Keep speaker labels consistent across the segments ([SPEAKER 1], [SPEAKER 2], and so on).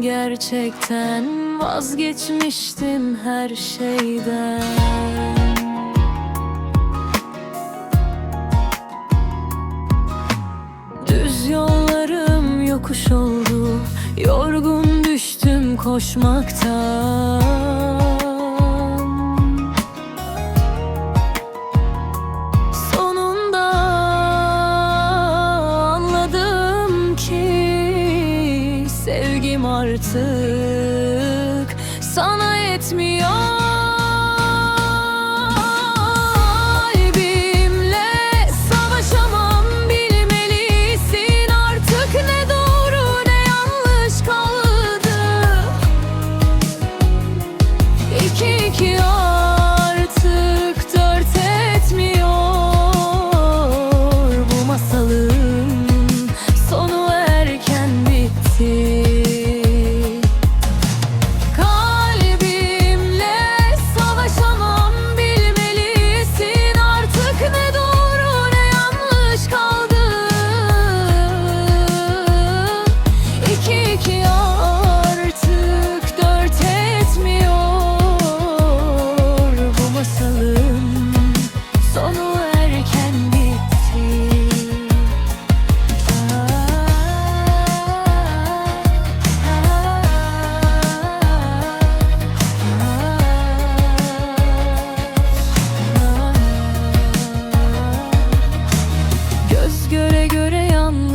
[SPEAKER 1] gerçekten. Vazgeçmiştim her şeyden. Düz yollarım yokuş oldu. Yorgun düştüm koşmaktan artık. Sana yetmiyor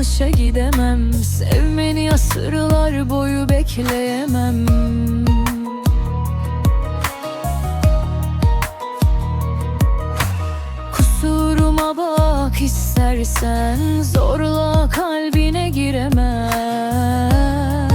[SPEAKER 1] yanlışa gidemem. Sevmeni asırlar boyu bekleyemem. Kusuruma bak istersen Zorla kalbine giremem